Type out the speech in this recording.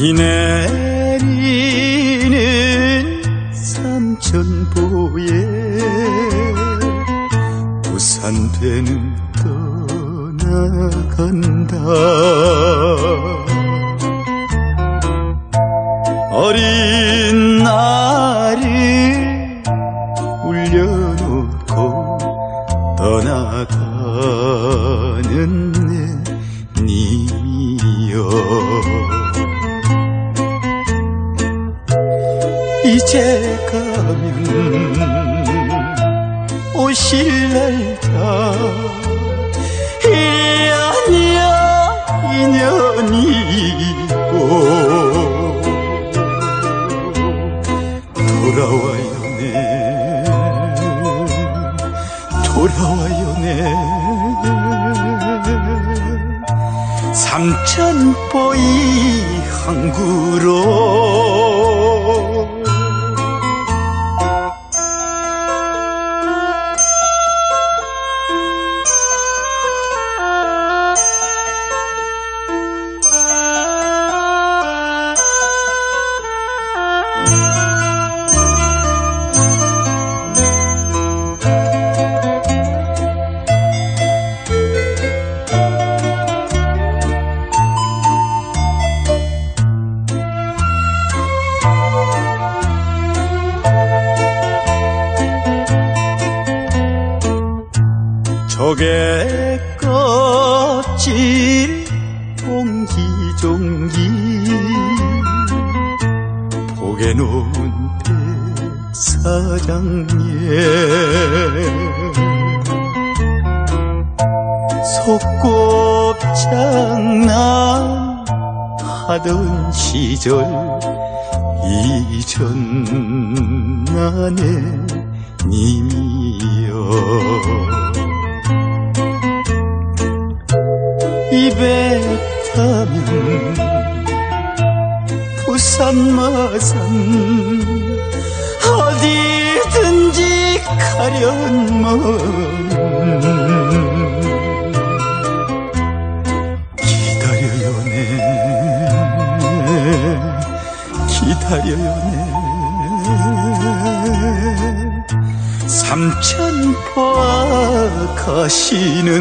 비 내리는 삼천포에 부산되는 떠나간다. 어린 나를 울려놓고 떠나가는 이제 가면 오실 날짜 이아니야 인연이고 돌아와요 네. 돌아와요 네. 삼천포이 항구로 저게 껍질 옹기종기. 보게 놓은 백사장예 속곱장난 하던 시절 이전 나의 님이여 타면 부산 마산 어디든지 가련만 기다려요 네. 기다려요 네. 삼천포 가시는